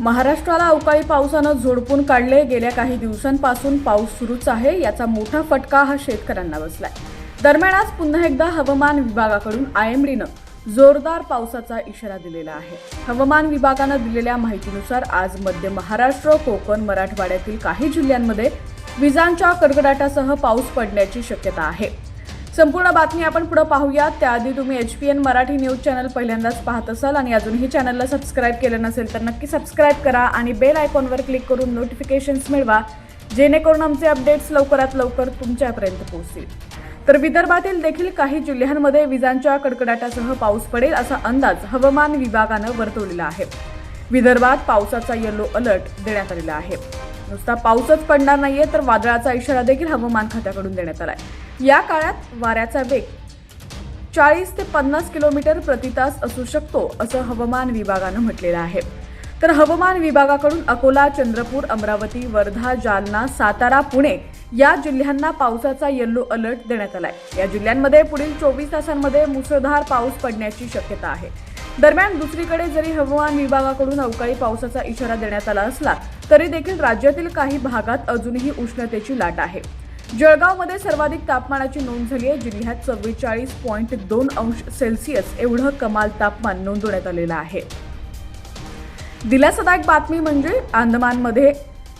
महाराष्ट्राला अवकाळी पावसानं झोडपून काढले. गेल्या काही दिवसांपासून पाऊस सुरूच आहे. याचा मोठा फटका हा शेतकऱ्यांना बसलाय. दरम्यान आज पुन्हा एकदा हवामान विभागाकडून आयएमडीनं जोरदार पावसाचा इशारा दिलेला आहे. हवामान विभागानं दिलेल्या माहितीनुसार आज मध्य महाराष्ट्र कोकण मराठवाड्यातील काही जिल्ह्यांमध्ये विजांच्या कडकडाटासह पाऊस पडण्याची शक्यता आहे. संपूर्ण बातमी आपण पुढे पाहूयात. त्याआधी तुम्ही H P N Marathi news channel पहिल्यांदाच पाहत असाल आणि अजूनही चॅनलला सबस्क्राईब केलं नसेल तर नक्की सबस्क्राईब करा आणि बेल आयकॉनवर क्लिक करून नोटिफिकेशन्स मिळवा जेणेकरून आमचे अपडेट्स लवकरात लवकर तुमच्यापर्यंत पोहोचतील. तर विदर्भातील देखील काही जिल्ह्यांमध्ये विजांच्या कडकडाटासह पाऊस पडेल असा अंदाज हवामान विभागानं वर्तवलेला आहे. विदर्भात पावसाचा येलो अलर्ट देण्यात आलेला आहे. नुसता पाऊसच पडणार नाहीये तर वादळाचा इशारा देखील हवामान खात्याकडून देण्यात आलाय. या काळात वाऱ्याचा वेग चाळीस ते पन्नास किलोमीटर प्रति तास असू शकतो असं हवामान विभागानं म्हटलेलं आहे. तर हवामान विभागाकडून अकोला चंद्रपूर अमरावती वर्धा जालना सातारा पुणे या जिल्ह्यांना पावसाचा येल्लो अलर्ट देण्यात आलाय. या जिल्ह्यांमध्ये पुढील चोवीस तासांमध्ये मुसळधार पाऊस पडण्याची शक्यता आहे. दरम्यान दुसरीकडे जरी हवामान विभागाकडून अवकाळी पावसाचा इशारा देण्यात आला असला तरी देखील राज्यातील काही भागात अजूनही उष्णतेची लाट आहे. जळगावमध्ये सर्वाधिक तापमानाची नोंद झाली आहे जिल्ह्यात चव्वेचाळीस पॉईंट दोन अंश सेल्सिअस एवढं कमाल तापमान नोंदवण्यात आलेलं आहे. दिलासादायक बातमी म्हणजे अंदमानमध्ये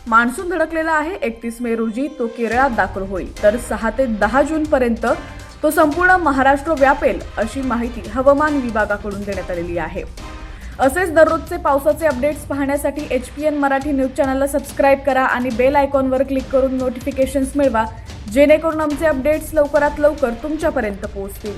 मान्सून धडकलेला आहे एकतीस मे रोजी तो केरळात दाखल होईल. तर सहा ते दहा जूनपर्यंत तो संपूर्ण महाराष्ट्र व्यापेल अशी माहिती हवामान विभागाकडून देण्यात आलेली आहे. असेच दररोजचे पावसाचे अपडेट्स पाहण्यासाठी H P N Marathi news चॅनलला सबस्क्राईब करा आणि बेल आयकॉनवर क्लिक करून नोटिफिकेशन्स मिळवा जेणेकरून आमचे अपडेट्स लवकरात लवकर तुमच्यापर्यंत पोहोचतील.